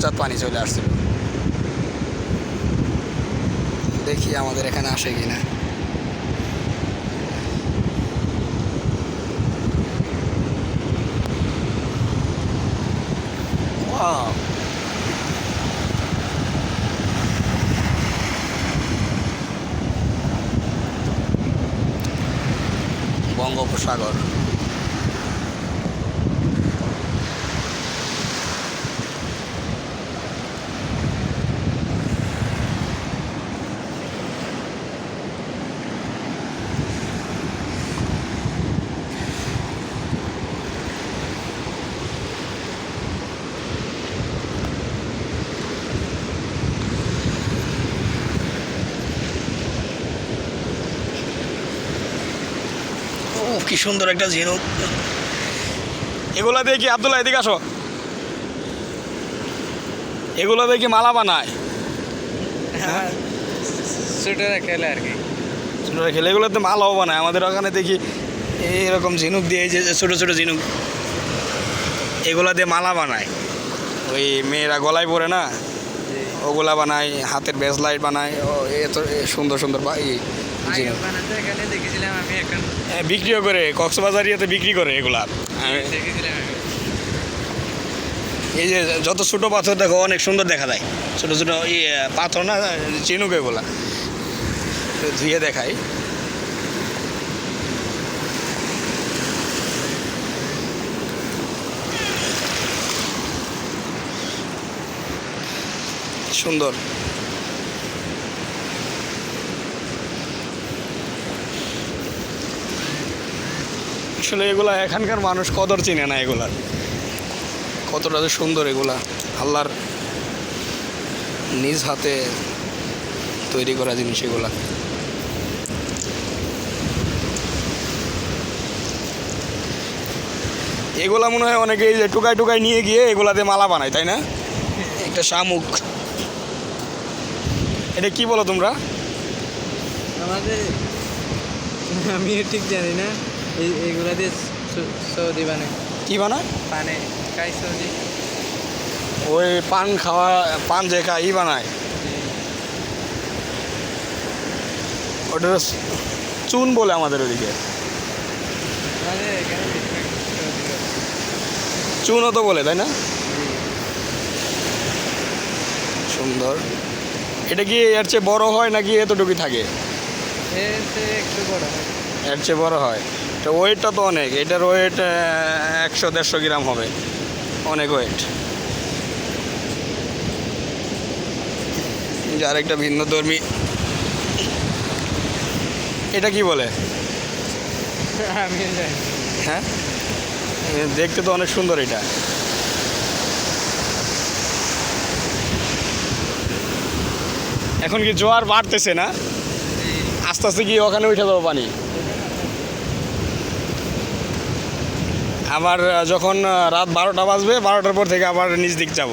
উচাত পানি চলে আসছিল। দেখি আমাদের এখানে আসে কিনা. বঙ্গোপসাগর। কি সুন্দর একটা ঝিনুক। এগুলা দিয়ে কি আবদুল্লাহ এদিকে আসো? এগুলো দিয়ে কি মালা বানায়? হ্যাঁ। ছোটরা খেলে আর কি। ছোটরা খেলে এগুলোতে মালাও বানায়। আমাদের ওখানে দেখি এইরকম ঝিনুক দিয়ে যে ছোটো ছোটো ঝিনুক এগুলা দিয়ে মালা বানায়। ওই মেয়েরা গলায় পরে না? ওগুলা বানায় হাতের ব্রেসলাইট বানায় ও এত এ সুন্দর সুন্দর বা দেখেছিলাম। হ্যাঁ, বিক্রিও করে কক্সবাজার ইয়েতে বিক্রি করে এগুলা। আমি এই যে যত ছোটো পাথর দেখো অনেক সুন্দর দেখা যায়। ছোটো ছোটো ইয়ে পাথর না চিনুক এগুলা। ধুয়ে দেখাই। সুন্দর। আসলে এগুলা এখানকার মানুষ কদর চিনে না এগুলার কতটা যে সুন্দর এগুলা। আল্লাহর নিজ হাতে তৈরি করা জিনিস এগুলা। এগুলা মনে হয় অনেকে এই যে টুকাই টুকাই নিয়ে গিয়ে এগুলাতে মালা বানায়, তাই না? একটা শামুক। এটা কি বলো তোমরা? আমাদের আমি ঠিক জানি না। এইগুলা দিয়ে সৌদি বানায় কি বানায় পানে কাই সৌদি। ওই পান খাওয়া পান যে খায় ই বানায়। ওটা চুন বলে আমাদের ওদিকে। চুনও তো বলে তাই না? সুন্দর। এটা কি এর চেয়ে বড় হয় নাকি এতটুকুই থাকে? এর চেয়ে একটু বড় হয়। এর চেয়ে বড় হয়। তো ওয়েটটা তো অনেক। এটার ওয়েট একশো দেড়শো গ্রাম হবে। অনেক ওয়েট যার একটা ভিন্ন ধর্মী। এটা কি বলে? হ্যাঁ? দেখতে তো অনেক সুন্দর এটা। এখন কি জোয়ার বাড়তেছে না? আস্তে আস্তে কি ওখানে উঠে যাব পানি। আবার যখন রাত বারোটা বাজবে বারোটার পর থেকে আবার নিজ দিক যাব।